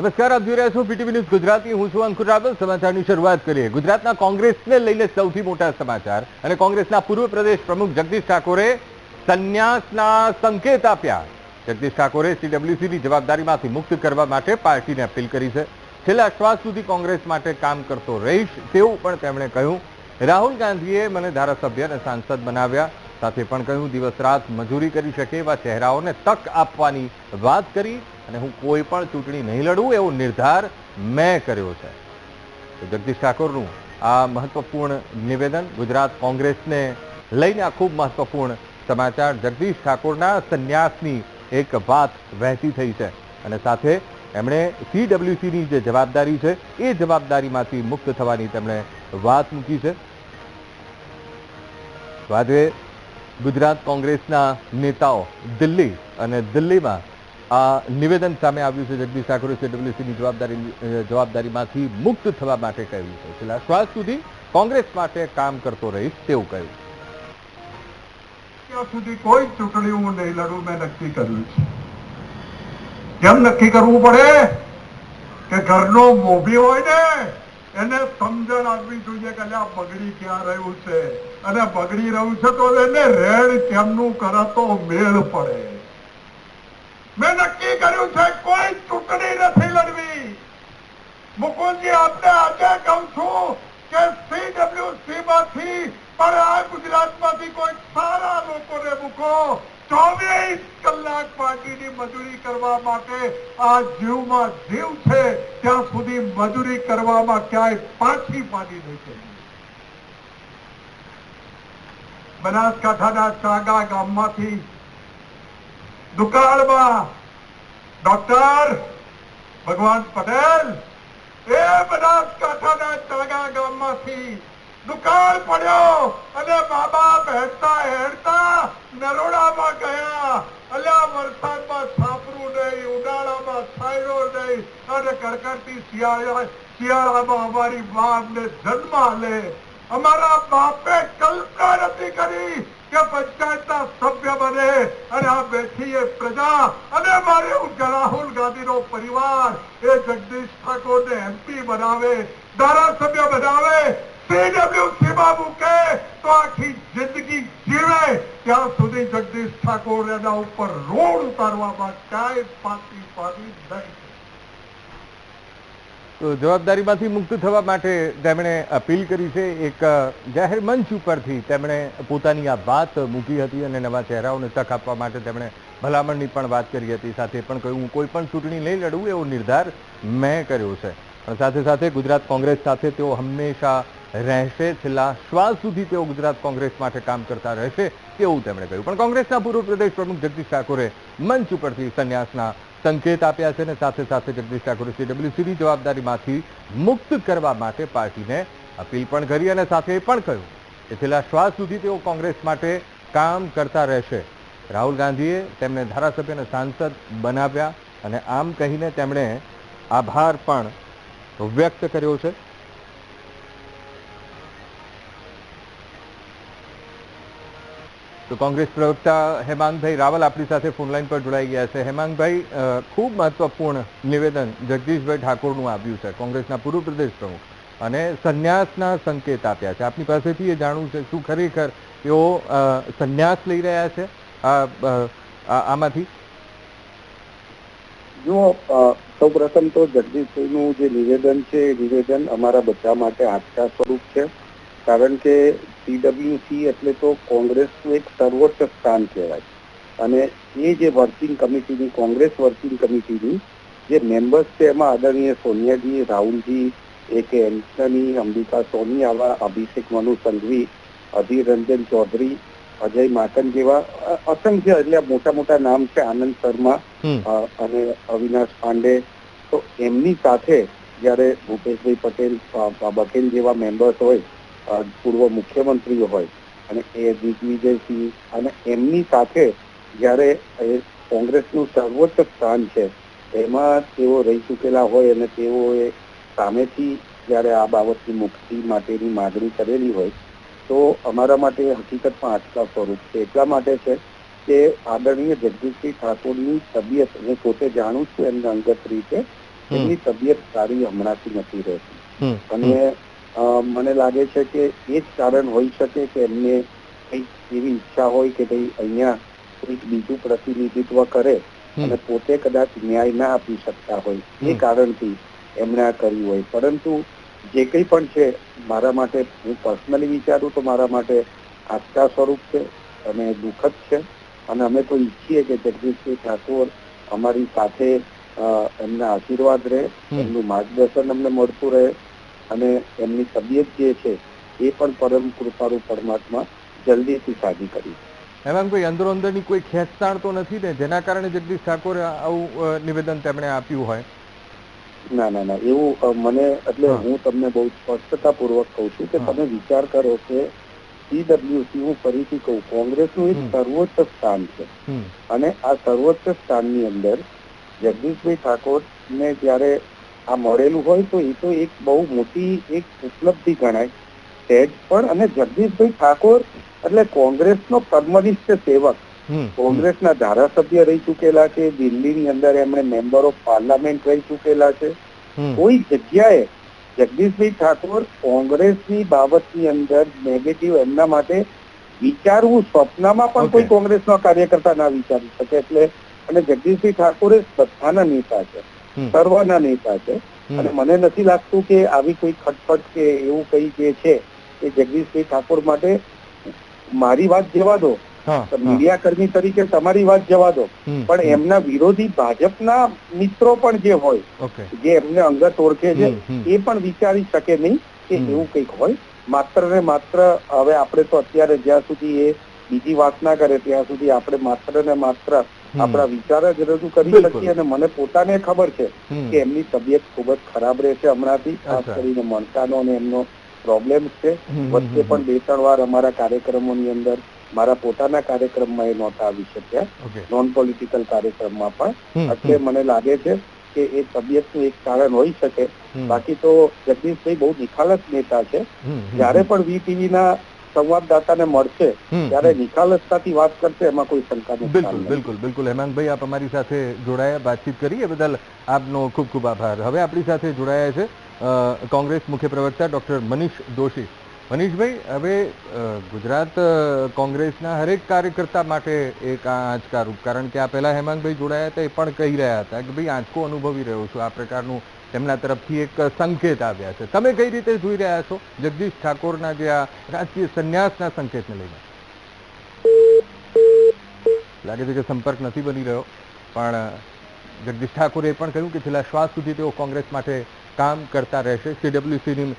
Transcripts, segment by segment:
નમસ્કાર, આપ જોઈ રહ્યા છો પીટીવી ન્યૂઝ ગુજરાતી. હું છું અંકુર રાવલ. સમાચારની શરૂઆત કરીએ. ગુજરાતના કોંગ્રેસને લઈને સૌથી મોટા સમાચાર. અને કોંગ્રેસના પૂર્વ પ્રદેશ પ્રમુખ જગદીશ ઠાકોરે સંન્યાસના સંકેત આપ્યા. જગદીશ ઠાકોરે સીડબ્લ્યુસીની જવાબદારીમાંથી મુક્ત કરવા માટે પાર્ટીને અપીલ કરી છે. છેલ્લા શ્વાસ સુધી કોંગ્રેસ માટે કામ કરતો રહીશ તેવું પણ તેમણે કહ્યું. રાહુલ ગાંધીએ મને ધારાસભ્ય અને સાંસદ બનાવ્યા. સાથે પણ કહ્યું, દિવસ રાત મજૂરી કરી શકે એવા ચહેરાઓને તક આપવાની વાત કરી. અને હું કોઈ પણ ચૂંટણી નહીં લડું એવો નિર્ધાર મેં કર્યો છે. તો જગદીશ ઠાકોરનું આ મહત્વપૂર્ણ નિવેદન ગુજરાત કોંગ્રેસને લઈને આ ખૂબ મહત્વપૂર્ણ સમાચાર જગદીશ ઠાકોરના સંન્યાસની એક વાત વહેતી થઈ છે. અને સાથે એમણે સીડબ્લ્યુસીની જે જવાબદારી છે એ જવાબદારીમાંથી મુક્ત થવાની તેમણે વાત મૂકી છે. આજે ગુજરાત કોંગ્રેસના નેતાઓ દિલ્હી અને દિલ્હીમાં આ નિવેદન સામે આવ્યું છે જગદીશ ઠાકોરે સીડબ્લ્યુસીની જવાબદારી જવાબદારીમાંથી મુક્ત થવા માટે કહ્યું છે. છેલ્લા શ્વાસ સુધી કોંગ્રેસ માટે કામ કરતો રહીશ તેવું કહ્યું સુધી કોઈ ચૂંટણી હું નહીં લડું, મેં નક્કી કર્યું છે. કેમ નક્કી કરવું પડે? કે ઘરનો મોભી હોય ને, એને સમજણ આપવી જોઈએ કે અલ્યા બગડી ક્યાં રહ્યું છે? અને બગડી રહ્યું છે તો એને રેડ કેમનું કરતો મેળ પડે? મેં નક્કી કર્યું છે, કોઈ ચૂંટણી નથી લડવી. મુકુલજી આપને આજે કહું છું કે સીડબ્લ્યુસી માંથી, પણ આ ગુજરાતમાંથી કોઈ સારા લોકોને મૂકો. ચોવીસ કલાક પાર્ટીની મજૂરી કરવા માટે આ જીવમાં જીવ છે, ત્યાં સુધી મજૂરી કરવામાં ક્યાંય પાછી પાડી નહીં છે બનાસકાંઠાના ચાગા ગામમાંથી દુકાળમાં ડોક્ટર ભગવાન પટેલ, એ બનાસકાંઠાના ચાગા ગામમાંથી દુકાળ પડ્યો અને બાબા હેડતા હેડતા નરોડામાં ગયા. અલ્યા વરસાદમાં છાપરું નહીં, ઉનાળામાં છાયરો નહીં અને કડકડતી શિયાળા, શિયાળામાં અમારી બાપને જન્મ લે અમારા બાપે કલ્પના નથી કરી કે પંચાયતના સભ્ય બને અને આ બેઠી એ પ્રજા અને મારે રાહુલ ગાંધીનો પરિવાર એ જગદીશ ઠાકોરને એમપી બનાવે, ધારાસભ્ય બનાવે CWC મૂકે, તો આખી જિંદગી જીવે. ત્યાં સુધી જગદીશ ઠાકોર એના ઉપર રોડ ઉતારવામાં કાંઈ પાછી પાડી નહીં. જવાબદારીમાંથી મુક્ત થવા માટે તેમણે અપીલ કરી છે. એક જાહેર મંચ ઉપરથી તેમણે પોતાની આ વાત મૂકી હતી અને નવા ચહેરાઓને તક આપવા માટે તેમણે ભલામણની પણ વાત કરી હતી. સાથે પણ કહ્યું, હું કોઈ પણ ચૂંટણી નહીં લડવું એવો નિર્ધાર મેં કર્યો છે. પણ સાથે સાથે ગુજરાત કોંગ્રેસ સાથે તેઓ હંમેશા રહેશે. છેલ્લા શ્વાસ સુધી તેઓ ગુજરાત કોંગ્રેસ માટે કામ કરતા રહેશે તેવું તેમણે કહ્યું. પણ કોંગ્રેસના પૂર્વ પ્રદેશ પ્રમુખ જગદીશ ઠાકોરે મંચ ઉપરથી સંન્યાસના સંકેત આપ્યા છે અને સાથે સાથે જગદીશ ઠાકોરે સીડબ્લ્યુસીની જવાબદારીમાંથી મુક્ત કરવા માટે પાર્ટીને અપીલ પણ કરી અને સાથે એ પણ કહ્યું કે છેલ્લા શ્વાસ સુધી તેઓ કોંગ્રેસ માટે કામ કરતા રહેશે. રાહુલ ગાંધીએ તેમને ધારાસભ્ય અને સાંસદ બનાવ્યા અને આમ કહીને તેમણે આભાર પણ વ્યક્ત કર્યો છે. તો કોંગ્રેસ પ્રવક્તા હેમાંગભાઈ રાવલ આપણી સાથે ફોનલાઈન પર જોડાઈ ગયા છે. હેમાંગભાઈ ખૂબ મહત્વપૂર્ણ નિવેદન જગદીશભાઈ ઠાકોરનું આવ્યું છે કોંગ્રેસના પૂર્વ પ્રદેશ પ્રમુખ. અને સંન્યાસના સંકેત આપ્યા છે. આપની પાસેથી એ જાણવું છે શું ખરેખર અ, સંન્યાસ લઈ રહ્યા છે? આમાંથી? જો સૌ પ્રથમ તો જગદીશભાઈનું જે નિવેદન છે એ નિવેદન અમારા બધા માટે આસ્થા સ્વરૂપ છે. કારણ કે સીડબ્લ્યુસી એટલે તો કોંગ્રેસનું એક સર્વોચ્ચ સ્થાન કહેવાય. અને એ જે વર્કિંગ કમિટીની કોંગ્રેસ વર્કિંગ કમિટીની જે મેમ્બર્સ છે એમાં આદરણીય સોનિયાજી રાહુલજી એ કે એન્ટની અંબિકા સોની આવા અભિષેક મનુ સંઘવી અધીર રંજન ચૌધરી અજય માકન જેવા અસંખ્ય એટલે મોટા મોટા નામ છે આનંદ શર્મા અને અવિનાશ પાંડે. તો એમની સાથે જ્યારે ભૂપેશભાઈ પટેલ અ, જેવા મેમ્બર્સ હોય પૂર્વ મુખ્યમંત્રીઓ હોય અને એ દિગ્વિજયસિંહ અને એમની સાથે જ્યારે એ કોંગ્રેસનું સર્વોચ્ચ સ્થાન છે એમાં તેઓ રહી ચૂકેલા હોય અને તેઓએ સામેથી જ્યારે આ બાબતની મુક્તિ માટેની માગણી કરેલી હોય તો અમારા માટે હકીકતમાં આટલા સ્વરૂપ છે. એટલા માટે છે કે આદરણીય જગદીશસિંહ ઠાકોરની તબિયત હું પોતે જાણું છું એમના અંગત રીતે એમની તબિયત સારી હમણાંથી નથી રહેતી. અને મને લાગે છે કે એ જ કારણ હોઈ શકે કે એમને કંઈક એવી ઈચ્છા હોય કે ભાઈ અહીંયા કોઈક બીજું પ્રતિનિધિત્વ કરે અને પોતે કદાચ ન્યાય ના આપી શકતા હોય. એ. કારણથી એમણે આ કર્યું હોય. પરંતુ જે કંઈ પણ છે મારા માટે હું પર્સનલી વિચારું તો મારા માટે આસ્થા સ્વરૂપ છે અને દુઃખદ છે. અને અમે તો ઈચ્છીએ કે જગદીશભાઈ ઠાકોર અમારી સાથે એમના આશીર્વાદ રહે એમનું માર્ગદર્શન અમને મળતું રહે. અને એમની તબિયત જે છે એ પણ પરમ કૃપાળુ પરમાત્મા જલ્દીથી સાજી કરી. હેમાંગભાઈ અંદરો અંદરની કોઈ ખેંચતાણ તો નથી ને? જેના કારણે જગદીશ ઠાકોર આવું નિવેદન તેમણે આપ્યું હોય? ના ના ના. એવું મને એટલે હું. તમને બહુ સ્પષ્ટતાપૂર્વક કહું છું કે તમે વિચાર કરો કે સીડબ્લ્યુસી હું ફરીથી કહું કોંગ્રેસનું એક સર્વોચ્ચ સ્થાન છે. અને આ સર્વોચ્ચ સ્થાનની અંદર જગદીશભાઈ ઠાકોરને જ્યારે આ મળેલું હોય તો એ તો એક બહુ મોટી એક ઉપલબ્ધિ ગણાય. સ્ટેજ પર અને જગદીશભાઈ ઠાકોર એટલે કોંગ્રેસનો પદ્મનિષ્ઠ સેવક. કોંગ્રેસના ધારાસભ્ય રહી ચૂકેલા છે દિલ્હીની અંદર એમણે મેમ્બર ઓફ પાર્લામેન્ટ રહી ચૂકેલા છે. કોઈ જગ્યાએ જગદીશભાઈ ઠાકોર કોંગ્રેસની બાબતની અંદર નેગેટિવ એમના માટે વિચારવું સ્વપ્નમાં પણ. કોઈ કોંગ્રેસનો કાર્યકર્તા ના વિચારી શકે એટલે અને જગદીશભાઈ ઠાકોર એ બધાના નેતા છે. સર્વના નેતા છે અને મને નથી લાગતું કે આવી કોઈ ખટપટ કે એવું કઈ જે છે એ જગદીશભાઈ ઠાકોર માટે મારી વાત જવા દો. મીડિયા કર્મી તરીકે તમારી વાત જવા દો. પણ એમના વિરોધી ભાજપના મિત્રો પણ જે હોય જે એમને અંગત ઓળખે છે. એ પણ વિચારી શકે નહીં કે એવું કંઈક હોય. માત્ર ને માત્ર હવે આપણે તો અત્યારે જ્યાં સુધી એ બીજી વાત ના કરે ત્યાં સુધી આપણે માત્ર ને માત્ર. આપણા વિચાર જ રજૂ કરી. શકીએ અને મને પોતાને ખબર છે કે એમની તબિયત ખૂબ જ ખરાબ રહેશે હમણાંથી ખાસ કરીને મણકાનો અને એમનો પ્રોબ્લેમ છે. વચ્ચે પણ બે ત્રણ વાર અમારા કાર્યક્રમોની અંદર મારા પોતાના કાર્યક્રમમાં એ નહોતા આવી શક્યા. નોન પોલિટિકલ કાર્યક્રમમાં પણ. એટલે મને લાગે છે કે એ તબિયતનું એક કારણ હોઈ શકે. બાકી તો જગદીશભાઈ બહુ નિખાલસ નેતા છે. જ્યારે પણ વીટીવી ના સંવાદદાતાને મળશે ત્યારે નિખાલસતાથી વાત કરશે એમાં કોઈ શંકા નથી. બિલકુલ બિલકુલ. બિલકુલ હેમાંગભાઈ આપ અમારી સાથે જોડાયા વાતચીત કરી એ બદલ આપનો ખૂબ ખૂબ આભાર. હવે આપણી સાથે જોડાયા છે કોંગ્રેસ મુખ્ય પ્રવક્તા ડોક્ટર મનીષ દોશી. મનીષભાઈ હવે ગુજરાત કોંગ્રેસના હરેક કાર્યકર્તા માટે એક આ આંચકારૂપ. કારણ કે આ પહેલા હેમાંગભાઈ જોડાયા હતા એ પણ કહી રહ્યા હતા કે ભાઈ આંચકો અનુભવી રહ્યો છું. આ પ્રકારનું તેમના તરફથી એક સંકેત આવ્યા છે. તમે કઈ રીતે જોઈ રહ્યા છો? જગદીશ ઠાકોરના જે આ રાજકીય સંન્યાસના સંકેતને લઈને. લાગે છે કે સંપર્ક નથી બની રહ્યો, પણ જગદીશ ઠાકોરે પણ કહ્યું કે છેલ્લા શ્વાસ સુધી તેઓ કોંગ્રેસ માટે કામ કરતા રહેશે. સીડબ્લ્યુસીની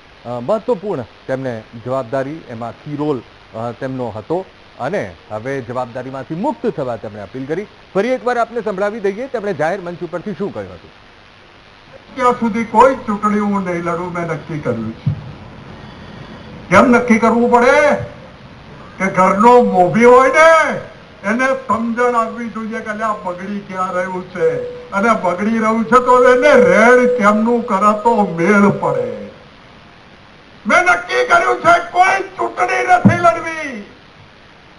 મહત્વપૂર્ણ તેમને જવાબદારી એમાં કી રોલ તેમનો હતો. અને હવે જવાબદારીમાંથી મુક્ત થવા તેમણે અપીલ કરી. ફરી એકવાર આપને સંભળાવી દઈએ, તેમણે જાહેર મંચ ઉપરથી શું કહ્યું હતું? ત્યાં સુધી કોઈ ચૂંટણી હું નહીં લડું, મેં નક્કી કર્યું છે. કેમ નક્કી કરવું પડે? કે ઘરનો મોભી હોય ને, એને સમજણ આપવી જોઈએ કે આ બગડી ક્યાં રહ્યું છે? અને બગડી રહ્યું છે તો એને રેડ કેમનું કરાતો મેળ પડે? મેં નક્કી કર્યું છે કોઈ ચૂંટણી નથી લડવી.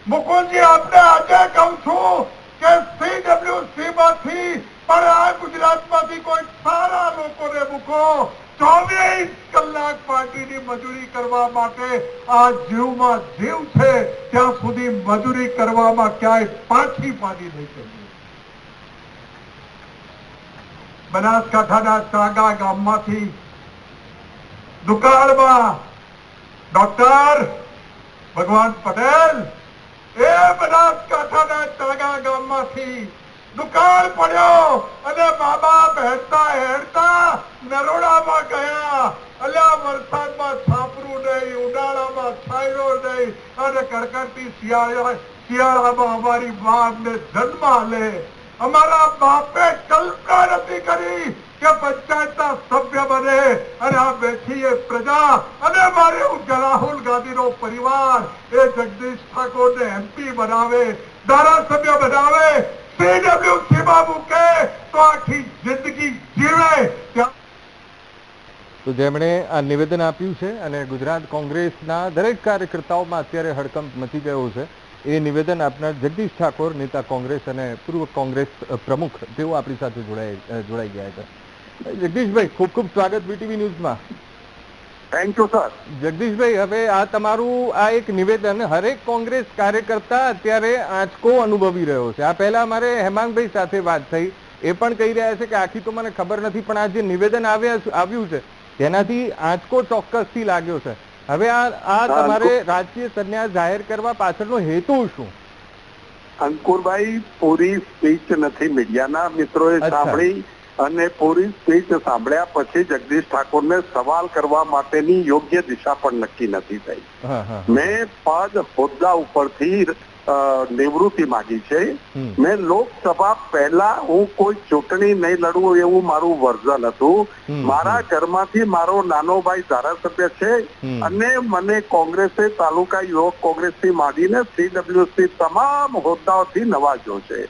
મુકુલજી આપને આજે કહું છું કે સીડબ્લ્યુસી માંથી પણ આ ગુજરાતમાંથી કોઈ સારા લોકોને મૂકો. ચોવીસ કલાક પાર્ટીની મજૂરી કરવા માટે આ જીવમાં જીવ છે. ત્યાં સુધી મજૂરી કરવામાં ક્યાંય પાછી પાડી નહીં કરીએ બનાસકાંઠાના સાગા ગામમાંથી દુકાળમાં ડોક્ટર ભગવાન પટેલ એ બનાસકાંઠાના તાગા ગામમાંથી દુકાળ પડ્યો અને મા બાપ હેરતા નરોડામાં ગયા. કલ્પના નથી કરી કે પંચાયતના સભ્ય બને અને આ બેઠી એ પ્રજા અને મારે રાહુલ ગાંધીનો પરિવાર. એ જગદીશ ઠાકોરને એમપી બનાવે, ધારાસભ્ય બનાવે સીડબ્લ્યુસી બાબુ કે તો આખી જિંદગી જીવે તો જેમણે આ નિવેદન આપ્યું છે અને ગુજરાત કોંગ્રેસના દરેક કાર્યકર્તાઓમાં અત્યારે હડકંપ મચી ગયો છે, એ નિવેદન આપનાર જગદીશ ઠાકોર, નેતા કોંગ્રેસ અને પૂર્વ કોંગ્રેસ પ્રમુખ, તેઓ આપણી સાથે જોડાઈ જોડાઈ ગયા છે. જગદીશભાઈ, ખૂબ ખૂબ સ્વાગત બીટીવી ન્યૂઝમાં. થેન્ક યુ સર જગદીશભાઈ હવે આ તમારું આ એક નિવેદન. હરેક કોંગ્રેસ કાર્યકર્તા અત્યારે આંચકો અનુભવી રહ્યો છે. આ પહેલા અમારે હેમાંગભાઈ સાથે વાત થઈ. એ પણ કહી રહ્યા છે કે આખી તો મને ખબર નથી પણ આ જે નિવેદન આવ્યા આવ્યું છે તેનાથી આંચકો ચોક્કસથી લાગ્યો છે. હવે આ આ તમારે રાજકીય સંન્યાસ જાહેર કરવા પાછળનો હેતુ શું? અંકુરભાઈ પૂરી સ્પીચ નથી મીડિયાના મિત્રોએ. સાંભળી. અને પૂરી સ્પીચ સાંભળ્યા પછી જગદીશ ઠાકોરને સવાલ કરવા માટેની યોગ્ય દિશા પણ નક્કી નથી થઈ. મેં પદ હોદ્દા ઉપરથી નિવૃત્તિ માગી છે. મેં લોકસભા પહેલા હું કોઈ ચૂંટણી નહીં લડવું એવું મારું વર્ઝન હતું મારા ઘરમાંથી મારો નાનો ભાઈ ધારાસભ્ય છે અને મને કોંગ્રેસે તાલુકા યુવક કોંગ્રેસથી માંડીને સીડબ્લ્યુસી તમામ હોદ્દાઓથી નવાજો છે.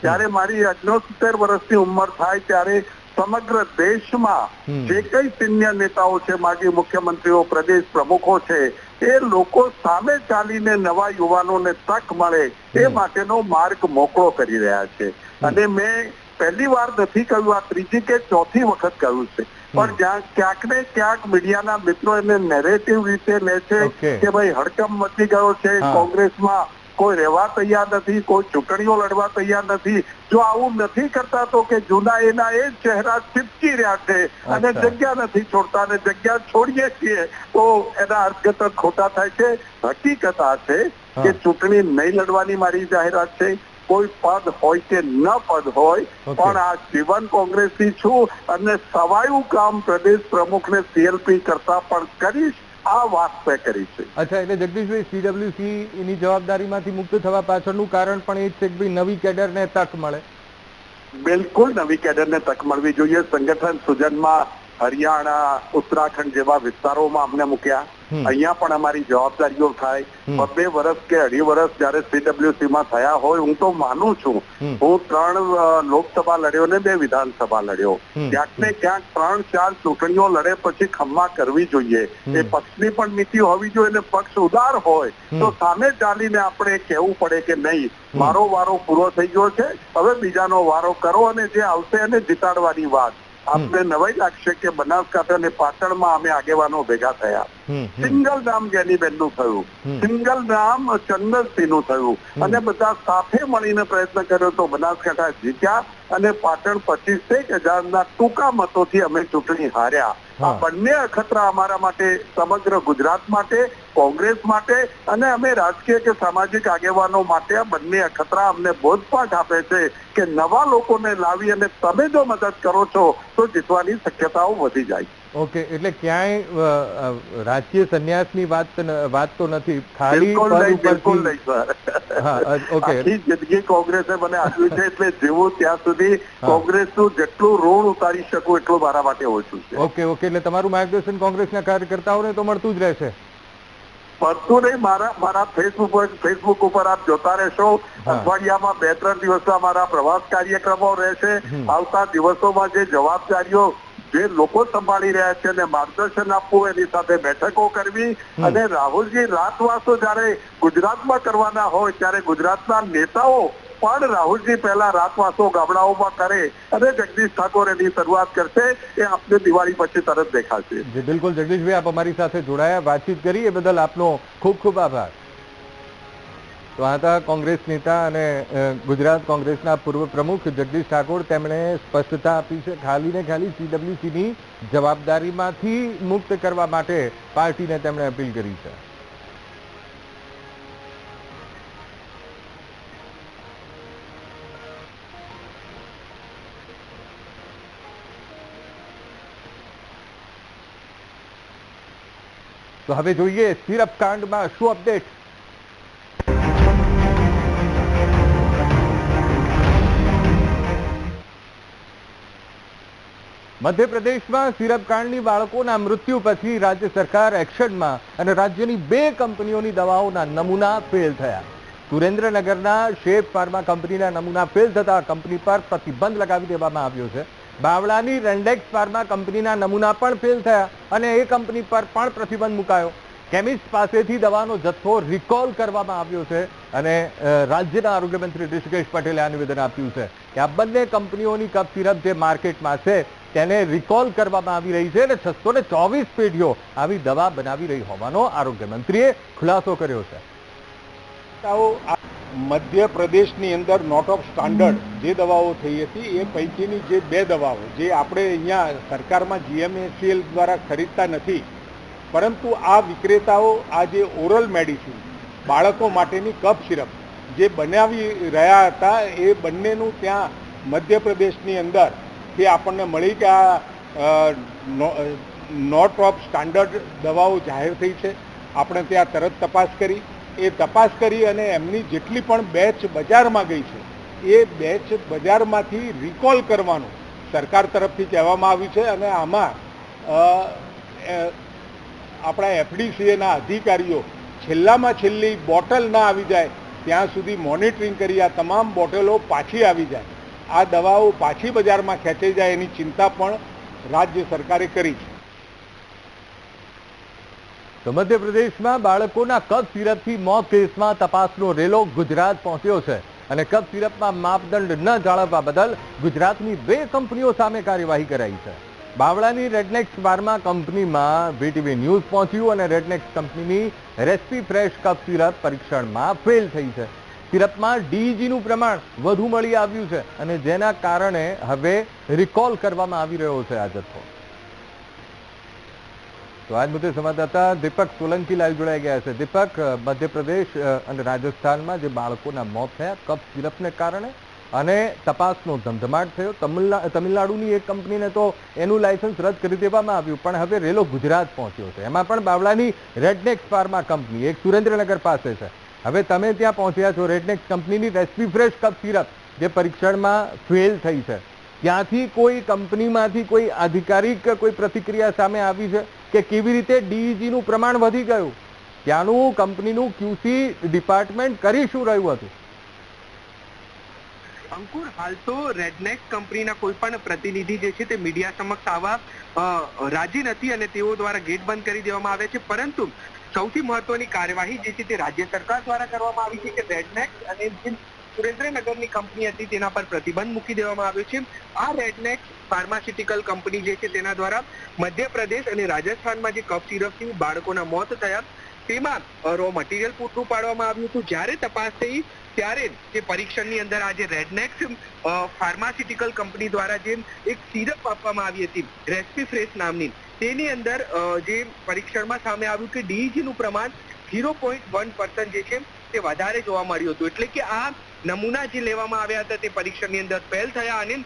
ત્યારે મારી અગ્નોસિત્તેર વર્ષની ઉંમર થાય ત્યારે સમગ્ર દેશમાં. જે કઈ સિનિયર નેતાઓ છે માજી મુખ્યમંત્રીઓ પ્રદેશ પ્રમુખો છે એ લોકો સામે ચાલીને નવા યુવાનોને તક મળે એ માટેનો માર્ગ મોકળો કરી રહ્યા છે. અને મેં પહેલી વાર નથી કહ્યું આ ત્રીજી કે ચોથી વખત કહ્યું છે. પણ જ્યાં ક્યાંક ને ક્યાંક મીડિયાના મિત્રો એને નેરેટિવ રીતે લે છે કે ભાઈ હડકંપ મચી ગયો છે કોંગ્રેસમાં કોઈ રહેવા તૈયાર નથી કોઈ ચૂંટણીઓ લડવા તૈયાર નથી. જો આવું નથી કરતા તો કે જૂના એના એ ચહેરા ચીપકી રહ્યા છે અને જગ્યા નથી છોડતા અને જગ્યા છોડીએ છીએ તો એના અર્થઘટન ખોટા થાય છે. હકીકત આ છે કે ચૂંટણી નહીં લડવાની મારી જાહેરાત છે. કોઈ પદ હોય કે ન પદ હોય પણ આ જીવન કોંગ્રેસી છું અને સવાયું કામ પ્રદેશ પ્રમુખને સીએલપી કરતા પણ કરીશ. આ વાત મેં કરી છે. અચ્છા એટલે જગદીશભાઈ સીડબ્લ્યુસી ની જવાબદારીમાંથી મુક્ત થવા પાછળનું કારણ પણ એ જ છે કે ભાઈ નવી કેડરને તક મળે. બિલકુલ નવી કેડરને તક મળવી જોઈએ. સંગઠન સુજનમાં હરિયાણા ઉત્તરાખંડ જેવા વિસ્તારોમાં અમને મૂક્યા. અહીંયા પણ અમારી જવાબદારીઓ થાય. હમ. વર્ષ કે અઢી વર્ષ જયારે સીડબ્લ્યુસી માં થયા હોય હું તો માનું છું. હું ત્રણ લોકસભા લડ્યો ને બે વિધાનસભા લડ્યો. ક્યાંક ને ક્યાંક ત્રણ ચાર ચૂંટણીઓ લડે પછી ખમ્મા કરવી જોઈએ. એ પક્ષની પણ નીતિ હોવી જોઈએ અને પક્ષ ઉદાર હોય તો સામે ચાલીને આપણે કહેવું પડે કે નહીં મારો વારો પૂરો થઈ ગયો છે. હવે બીજાનો વારો કરો અને જે આવશે એને જીતાડવાની વાત. આપને નવાઈ લાગશે કે બનાસકાંઠા અને પાટણમાં અમે આગેવાનો ભેગા થયા. સિંગલ નામ જેનીબેનનું નું થયું સિંગલ નામ ચંદનસિંહનું થયું. અને બધા સાથે મળીને પ્રયત્ન કર્યો તો બનાસકાંઠા જીત્યા અને પાટણ પચીસ એક હજારના ટૂંકા મતોથી અમે ચૂંટણી હાર્યા. આ બંને અખતરા અમારા માટે સમગ્ર ગુજરાત માટે કોંગ્રેસ માટે અને અમે રાજકીય કે સામાજિક આગેવાનો માટે આ બંને અખતરા અમને બોધપાઠ આપે છે કે નવા લોકોને લાવી અને તમે જો મદદ કરો છો તો જીતવાની શક્યતાઓ વધી જાય ઓકે એટલે ક્યાંય રાજકીય સંન્યાસની વાત વાત તો નથી. ખાલી બિલકુલ ઓકે. જિંદગી કોંગ્રેસે મને આપ્યું છે એટલે જીવું ત્યાં સુધી કોંગ્રેસનું જેટલું ઋણ ઉતારી શકું એટલું મારા માટે ઓછું છે. ઓકે ઓકે એટલે તમારું માર્ગદર્શન કોંગ્રેસના કાર્યકર્તાઓને તો મળતું જ રહેશે. પડતું નહીં મારા મારા ફેસબુક પર ફેસબુક ઉપર આપ જોતા રહેશો. અઠવાડિયામાં બે ત્રણ દિવસના મારા પ્રવાસ કાર્યક્રમો રહેશે. આવતા દિવસોમાં જે જવાબદારીઓ જે લોકો સંભાળી રહ્યા છે અને માર્ગદર્શન આપવું એની સાથે બેઠકો કરવી અને રાહુલજી રાતવાસો જયારે ગુજરાતમાં કરવાના હોય ત્યારે ગુજરાતના નેતાઓ પણ રાહુલજી પહેલા રાતવાસો ગામડાઓમાં કરે અને જગદીશ ઠાકોર એની શરૂઆત કરશે એ આપને દિવાળી પછી તરત દેખાશે. જી બિલકુલ. જગદીશભાઈ આપ અમારી સાથે જોડાયા વાતચીત કરી એ બદલ આપનો ખૂબ ખૂબ આભાર. તો આ હતા કોંગ્રેસ નેતા અને ગુજરાત કોંગ્રેસના પૂર્વ પ્રમુખ જગદીશ ઠાકોર તેમણે સ્પષ્ટતા આપી છે. ખાલી ને ખાલી સીડબ્લ્યુસીની જવાબદારીમાંથી મુક્ત કરવા માટે પાર્ટીને તેમણે અપીલ કરી છે. તો હવે જોઈએ, સિરપ કાંડમાં શું અપડેટ મધ્યપ્રદેશમાં સિરપકાંડની બાળકોના મૃત્યુ પછી રાજ્ય સરકાર એક્શનમાં અને રાજ્યની બે કંપનીઓની દવાઓના નમૂના ફેલ થયા. સુરેન્દ્રનગરના શેપ ફાર્મા કંપનીના નમૂના ફેલ થતા કંપની પર પ્રતિબંધ લગાવી દેવામાં આવ્યો છે. બાવળાની રેન્ડેક્સ ફાર્મા કંપનીના નમૂના પણ ફેલ થયા અને એ કંપની પર પણ પ્રતિબંધ મુકાયો. કેમિસ્ટ પાસેથી દવાનો જથ્થો રિકોલ કરવામાં આવ્યો છે અને રાજ્યના આરોગ્યમંત્રી ઋષિકેશ પટેલે આ નિવેદન આપ્યું છે કે આ બંને કંપનીઓની કફ સિરપ જે માર્કેટમાં છે તેને રિકોલ કરવામાં આવી રહી છે અને છસો ને ચોવીસ પેઢીઓ આવી દવા બનાવી રહી હોવાનો આરોગ્ય મંત્રીએ ખુલાસો કર્યો છે. દવાઓ આ મધ્યપ્રદેશની અંદર નોટ ઓફ સ્ટાન્ડર્ડ જે દવાઓ થઈ હતી એ પૈકીની જે બે દવાઓ જે આપણે અહીંયા સરકારમાં જીએમએસીએલ દ્વારા ખરીદતા નથી પરંતુ આ વિક્રેતાઓ આ જે ઓરલ મેડિસિન બાળકો માટેની કફ સિરપ જે બનાવી રહ્યા હતા એ બંનેનું ત્યાં મધ્યપ્રદેશની અંદર જે આપણને મળી કે આ નોટ ઓફ સ્ટાન્ડર્ડ દવાઓ જાહેર થઈ છે. આપણે ત્યાં તરત તપાસ કરી. એ તપાસ કરી અને એમની જેટલી પણ બેચ બજારમાં ગઈ છે, એ બેચ બજારમાંથી રિકોલ કરવાનું સરકાર તરફથી કહેવામાં આવ્યું છે અને આમાં આપણા એફડીસીએના અધિકારીઓ છેલ્લામાં છેલ્લી બોટલ ના આવી જાય, ત્યાં સુધી મોનિટરિંગ કરી આ તમામ બોટલો પાછી આવી જાય. આ દવાઓ પાછી બજારમાં ખેંચાઈ જાય એની ચિંતા પણ રાજ્ય સરકારે કરી છે. તો મધ્યપ્રદેશમાં બાળકોના કફ સિરપથી મોત કેસમાં તપાસનો રેલો ગુજરાત પહોંચ્યો છે અને કફ સિરપમાં માપદંડ ન જાળવવા બદલ ગુજરાતની બે કંપનીઓ સામે કાર્યવાહી કરાઈ છે. બાવળાની રેડનેક્સ બારમાં કંપનીમાં વીટીવી ન્યૂઝ પહોંચ્યું અને રેડનેક્સ કંપનીની રેસ્પી ફ્રેશ કફ સિરપ પરીક્ષણમાં ફેલ થઈ છે. સિરપમાં ડીઈજીનું પ્રમાણ વધુ મળી આવ્યું છે અને જેના કારણે હવે રિકોલ કરવામાં આવી રહ્યો છે આ જથ્થો. તો આજ મુદ્દે સંવાદદાતા દીપક સોલંકી લાઈવ જોડાઈ ગયા છે. દીપક મધ્યપ્રદેશ અને રાજસ્થાનમાં જે બાળકોના મોત થયા, કફ સિરપને કારણે અને તપાસનો ધમધમાટ થયો. તમિલના, તમિલનાડુની એક કંપનીને તો એનું લાયસન્સ રદ કરી દેવામાં આવ્યું, પણ હવે રેલો ગુજરાત પહોંચ્યો છે. એમાં પણ બાવળાની રેડનેક્સ ફાર્મા કંપની, એક સુરેન્દ્રનગર પાસે છે. હવે તમે ત્યાં પહોંચ્યા છો રેડનેક્સ કંપનીની રેસ્પી ફ્રેશ કફ સિરપ, જે પરીક્ષણમાં ફેલ થઈ છે. ત્યાંથી કોઈ કંપનીમાંથી કોઈ આધિકારિક કોઈ પ્રતિક્રિયા સામે આવી છે કે કેવી રીતે ડીઈજીનું પ્રમાણ વધી ગયું? ત્યાંનું કંપનીનું ક્યુસી ડિપાર્ટમેન્ટ કરી શું રહ્યું હતું? અંકુર, હાલ તો રેડનેક કંપનીના કોઈ પણ પ્રતિનિધિ જે છે તે મીડિયા સમક્ષ આવવા રાજી નથી અને તેઓ દ્વારા ગેટ બંધ કરી દેવામાં આવે છે. પરંતુ સૌથી મહત્વની કાર્યવાહી જે છે તે રાજ્ય સરકાર દ્વારા કરવામાં આવી છે કે રેડનેક્સ અને જે સુરેન્દ્રનગરની કંપની હતી તેના પર પ્રતિબંધ મૂકી દેવામાં આવ્યો છે. આ રેડનેક્સ ફાર્માસ્યુટિકલ કંપની જે છે તેના દ્વારા મધ્યપ્રદેશ અને રાજસ્થાનમાં જે કફ સિરપથી બાળકોના મોત થયા, તેમાં રો મટીરિયલ પૂરું પાડવામાં આવ્યું હતું. જ્યારે તપાસ થઈ ત્યારે જે પરીક્ષણની અંદર આ જે રેડનેક્સ ફાર્માસ્યુટિકલ કંપની દ્વારા જે એક સિરપ આપવામાં આવી હતી, રેસ્પી ફ્રેશ નામની તેની અંદર જે પરીક્ષણમાં સામે આવ્યું કે ડીઈજીનું પ્રમાણ ઝીરો પોઈન્ટ વન જે છે, તે વધારે જોવા મળ્યું હતું. એટલે કે આ નમૂના જે લેવામાં આવ્યા હતા તે પરીક્ષણની અંદર ફેલ થયા અને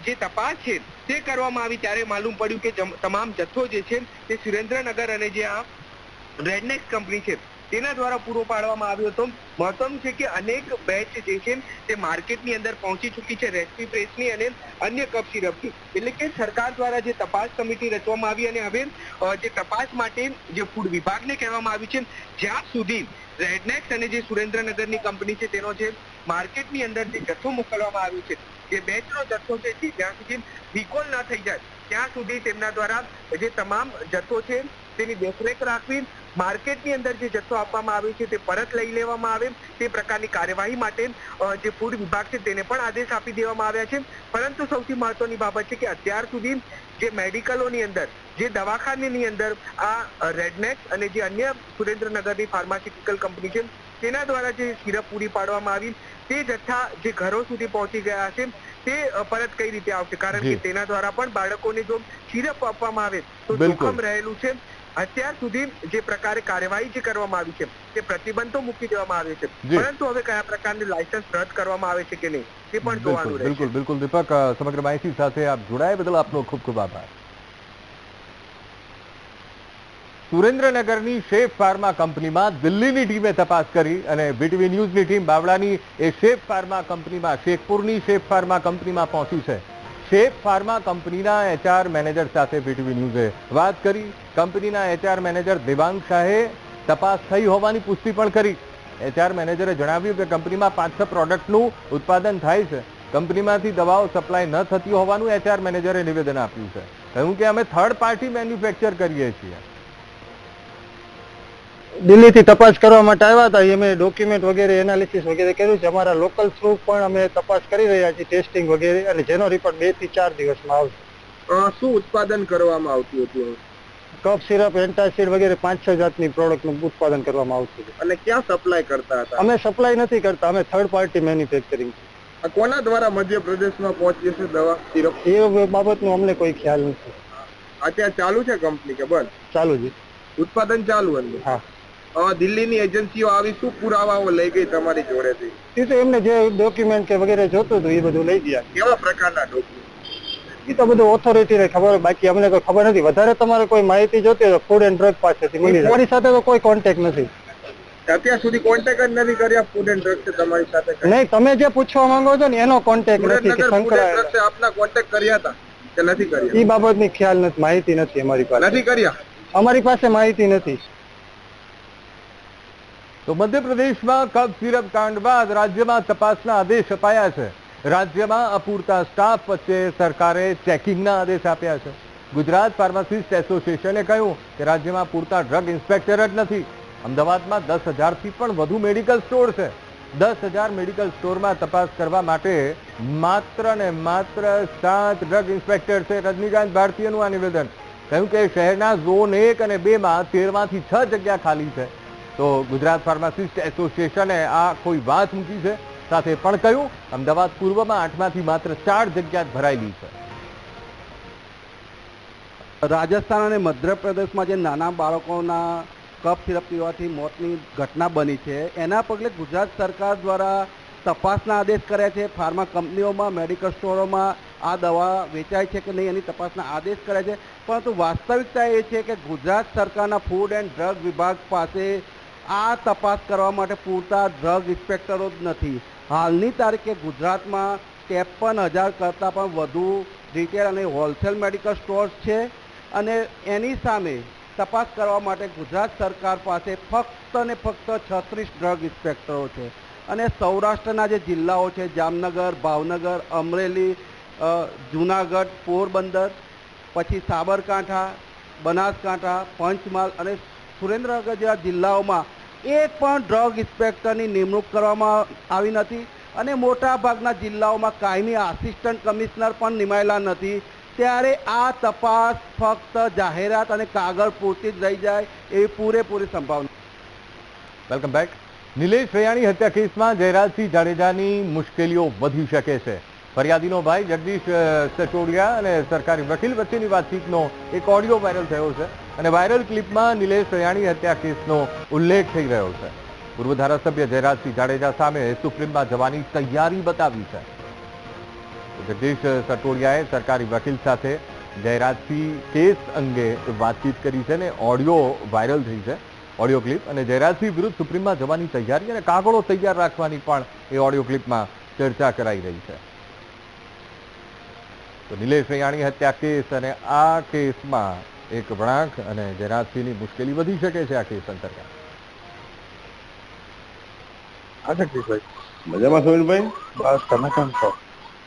જે તપાસ છે તે કરવામાં આવી ત્યારે માલુમ પડ્યું કે તમામ જથ્થો જે છે તે સુરેન્દ્રનગર અને જે આ રેડનેક્સ કંપની છે તેના દ્વારા પૂરો પાડવામાં આવ્યો હતો. મહત્વનું છે કે અનેક બેચ જે છે તે માર્કેટની અંદર પહોંચી ચૂકી છે રેસ્પી પ્રેસની અને અન્ય કપ સિરપની. એટલે કે સરકાર દ્વારા જે તપાસ કમિટી રચવામાં આવી અને હવે જે તપાસ માટે જે ફૂડ વિભાગને કહેવામાં આવ્યું છે, જ્યાં સુધી રેડનેક્સ અને જે સુરેન્દ્રનગરની કંપની છે તેનો જે માર્કેટની અંદર જે જથ્થો મોકલવામાં આવ્યો છે, જે બેચનો જથ્થો છે, જ્યાં સુધી રિકોલ ના થઈ જાય, ત્યાં સુધી તેમના દ્વારા જે તમામ જથ્થો છે તેની દેખરેખ રાખવી માર્કેટની અંદર જે જથ્થો આપવામાં આવ્યો છે તે પરત લઈ લેવામાં આવે તે પ્રકારની કાર્યવાહી માટે જે ફૂડ વિભાગ છે તેને પણ આદેશ આપી દેવામાં આવ્યા છે. પરંતુ સૌથી મહત્વની બાબત છે કે અત્યાર સુધી જે મેડિકલોની અંદર જે દવાખાનાની અંદર આ રેડનેક્સ અને જે અન્ય સુરેન્દ્રનગરની ફાર્માસ્યુટિકલ કંપની છે તેના દ્વારા જે સિરપ પૂરી પાડવામાં આવી તે જથ્થા જે ઘરો સુધી પહોંચી ગયા છે તે પરત કઈ રીતે આવશે? કારણ કે તેના દ્વારા પણ બાળકોને જો સિરપ આપવામાં આવે તો જોખમ રહેલું છે. અત્યાર સુધી જે પ્રકારે કાર્યવાહી જે કરવામાં આવી છે તે પ્રતિબંધ તો મૂકી દેવામાં આવે છે. પરંતુ હવે કયા પ્રકારની લાયસન્સ રદ કરવામાં આવે છે કે નહીં તે પણ જોવાનું રહેશે. બિલકુલ બિલકુલ. દીપક સમગ્ર માહિતી સાથે આપ જોડાયા બદલ આપનો ખૂબ ખૂબ આભાર. સુરેન્દ્રનગરની શેફ ફાર્મા કંપનીમાં દિલ્હીની ટીમે તપાસ કરી અને બીટીવી ન્યૂઝની ટીમ બાવળાની એ શેફ ફાર્મા કંપનીમાં શેખપુરની શેફ ફાર્મા કંપનીમાં પહોંચી છે. શેફ ફાર્મા કંપનીના એચઆર મેનેજર સાથે પીટીવી ન્યૂઝે વાત કરી. કંપનીના એચઆર મેનેજર દેવાંગ શાહે તપાસ થઈ હોવાની પુષ્ટિ પણ કરી. એચઆર મેનેજરે જણાવ્યું કે કંપનીમાં પાંચ છ પ્રોડક્ટનું ઉત્પાદન થાય છે. કંપનીમાંથી દવાઓ સપ્લાય ન થતી હોવાનું એચઆર મેનેજરે નિવેદન આપ્યું છે. કહ્યું કે અમે થર્ડ પાર્ટી મેન્યુફેક્ચર કરીએ છીએ. દિલ્હીથી તપાસ કરવા માટે આવ્યા હતા. અમે ડોક્યુમેન્ટ વગેરે એનાલિસિસ વગેરે કર્યું છે. અમારા લોકલ થ્રુ પણ અમે તપાસ કરી રહ્યા છીએ ટેસ્ટિંગ વગેરે. અને જેનો રિપોર્ટ બેથી ચાર દિવસમાં આવશે. શું ઉત્પાદન કરવામાં આવતું હતું? કફ સિરપ એન્ટાસિડ વગેરે પાંચ છ જાતની પ્રોડક્ટનું ઉત્પાદન કરવામાં આવતું હતું. અને ક્યાં સપ્લાય કરતા હતા? અમે સપ્લાય નથી કરતા. અમે થર્ડ પાર્ટી મેન્યુફેક્ચરિંગ કોના દ્વારા મધ્યપ્રદેશમાં પહોંચી છે દવા સિરપ? એ બાબતનો અમને કોઈ ખ્યાલ નથી. અત્યારે ચાલુ છે કંપની કે બંધ? ચાલુ છે. ઉત્પાદન ચાલુ હતું. હા. દિલ્હીની એજન્સીઓ આવી શું પુરાવાઓ લઈ ગઈ તમારી જોડેથી? એ તો એમને જે ડોક્યુમેન્ટ કે વગેરે જોતું હતું એ બધું લઈ ગયા. કેવા પ્રકારના ડોક્યુમેન્ટ એ તો બધું ઓથોરિટીને ખબર બાકી અમને કોઈ ખબર નથી. વધારે તમારે કોઈ માહિતી જોતી હોય ફૂડ એન્ડ ડ્રગ પાસેથી મળી જાય. સાથે તો કોઈ કોન્ટેક્ટ નથી. અત્યાર સુધી કોન્ટેક્ટ જ નથી કર્યા ફૂડ એન્ડ ડ્રગ્સ તમારી સાથે નહીં તમે જે પૂછવા માંગો છો ને એનો કોન્ટેક્ટ નથી કે ડ્રગ્સે આપના કોન્ટેક્ટ કર્યા હતા કે નથી કર્યા? એ બાબતની ખ્યાલ નથી માહિતી નથી અમારી પાસે. નથી કર્યા? અમારી પાસે માહિતી નથી. તો મધ્યપ્રદેશમાં કફ સિરપ કાંડ બાદ રાજ્યમાં તપાસના આદેશ અપાયા છે. રાજ્યમાં અપૂરતા સ્ટાફ વચ્ચે સરકારે ચેકિંગના આદેશ આપ્યા છે. ગુજરાત ફાર્માસિસ્ટ એસોસિએશને કહ્યું કે રાજ્યમાં પૂરતા ડ્રગ ઇન્સ્પેક્ટર જ નથી. અમદાવાદમાં દસ હજારથી પણ વધુ મેડિકલ સ્ટોર છે. દસ હજાર મેડિકલ સ્ટોરમાં તપાસ કરવા માટે માત્ર ને માત્ર સાત ડ્રગ ઇન્સ્પેક્ટર છે રજનીકાંત ભારતીયનું આ નિવેદન. કહ્યું કે શહેરના ઝોન એક અને બેમાં તેરમાંથી છ જગ્યા ખાલી છે. તો ગુજરાત ફાર્માસિસ્ટ એસોસિએશને આ કોઈ વાત મૂકી છે? સાથે પણ કહ્યું, અમદાવાદ પૂર્વમાં આઠમાંથી માત્ર ચાર જગ્યા ભરાયેલી છે. રાજસ્થાન અને મધ્યપ્રદેશમાં જે નાના બાળકોના કફ સિરપ પીવાથી મોતની ઘટના બની છે, એના પગલે ગુજરાત સરકાર દ્વારા તપાસના આદેશ કર્યા છે. ફાર્મા કંપનીઓમાં, મેડિકલ સ્ટોરોમાં આ દવા વેચાય છે કે નહીં એની તપાસના આદેશ કર્યા છે. પરંતુ વાસ્તવિકતા એ છે કે ગુજરાત સરકારના ફૂડ એન્ડ ડ્રગ વિભાગ પાસે આ તપાસ કરવા માટે પૂરતા ડ્રગ ઇન્સ્પેક્ટરો જ નથી. હાલની તારીખે ગુજરાતમાં ત્રેપન હજાર કરતાં પણ વધુ રિટેલ અને હોલસેલ મેડિકલ સ્ટોર્સ છે અને એની સામે તપાસ કરવા માટે ગુજરાત સરકાર પાસે ફક્ત ને ફક્ત છત્રીસ ડ્રગ ઇન્સ્પેક્ટરો છે. અને સૌરાષ્ટ્રના જે જિલ્લાઓ છે, જામનગર, ભાવનગર, અમરેલી જૂનાગઢ, પોરબંદર, પછી સાબરકાંઠા, બનાસકાંઠા, પંચમહાલ અને સુરેન્દ્રનગર જેવા જિલ્લાઓમાં એક પણ ડ્રગ ઇન્સ્પેક્ટરની નિમણૂક કરવામાં આવી નથી અને મોટાભાગના જિલ્લાઓમાં કાયમી આસિસ્ટન્ટ કમિશનર પણ નિમાયેલા નથી. ત્યારે આ તપાસ ફક્ત જાહેરાત અને કાગળ પૂરતી જ રહી જાય એવી પૂરેપૂરી સંભાવના. વેલકમ બેક નિલેશ રૈયાણી હત્યા કેસમાં જયરાજસિંહ જાડેજાની મુશ્કેલીઓ વધી શકે છે. ફરિયાદીનો ભાઈ જગદીશ સચોડિયા અને સરકારી વકીલ વચ્ચેની વાતચીતનો એક ઓડિયો વાયરલ થયો છે. અને વાયરલ ક્લિપમાં નિલેશ રૈયાણી હત્યા કેસનો ઉલ્લેખ થઈ રહ્યો છે. પૂર્વ ધારાસભ્ય જયરાજસિંહ જાડેજા સામે સુપ્રીમમાં જવાની તૈયારી બતાવી છે. જગદીશ સટોડિયાએ સરકારી વકીલ સાથે જયરાજસિંહ કેસ અંગે વાતચીત કરી છે ને ઓડિયો વાયરલ થઈ છે. ઓડિયો ક્લિપ અને જયરાજસિંહ વિરુદ્ધ સુપ્રીમમાં જવાની તૈયારી અને કાગળો તૈયાર રાખવાની પણ એ ઓડિયો ક્લિપમાં ચર્ચા કરાઈ રહી છે. તો નિલેશ રૈયાણી હત્યા કેસ અને આ કેસમાં એક વળાંક અને જયરાજસિંહની મુશ્કેલી વધી શકે છે આ કેસ અંતર્ગત હા મજામાં સમીરભાઈ બસ તમે કેમ છો?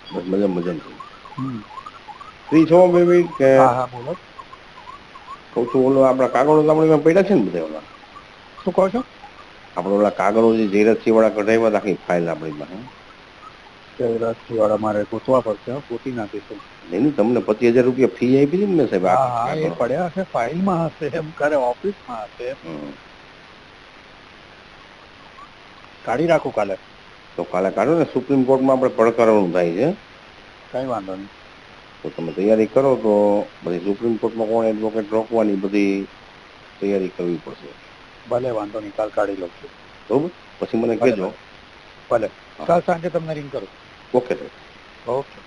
બસ મજા મજા ફ્રી છો બે મિનિટ કે? હા બોલો. કહું છું ઓલો આપણા કાગળો આપણે પડ્યા છે ને બધા ઓલા? શું કહો છો? આપણે ઓલા કાગળો જે જયરાજસિંહ વાળા કઢાવ્યા હતા આખી ફાઇલ આપણી પાસે જયરાજસિંહ વાળા મારે ગોતવા પડશે ગોતી નાખીશું નહીં નહીં, તમને પચીસ હજાર રૂપિયા ફી આપી હતી ને સાહેબ હા હા એ પડ્યા હશે ફાઇલમાં હશે એમ કરે ઓફિસમાં હશે કાઢી રાખું કાલે. તો કાલે કાઢો ને સુપ્રીમ કોર્ટમાં આપણે પડકારવાનું થાય છે. કઈ વાંધો નહીં. તો તમે તૈયારી કરો તો બધી સુપ્રીમ કોર્ટમાં કોણ એડવોકેટ રોકવાની બધી તૈયારી કરવી પડશે. ભલે વાંધો નહીં કાલ કાઢી લઉં છું. બરોબર? પછી મને કહેજો. ભલે. કાલ સાંજે તમને રિંગ કરું. ઓકે સાહેબ ઓકે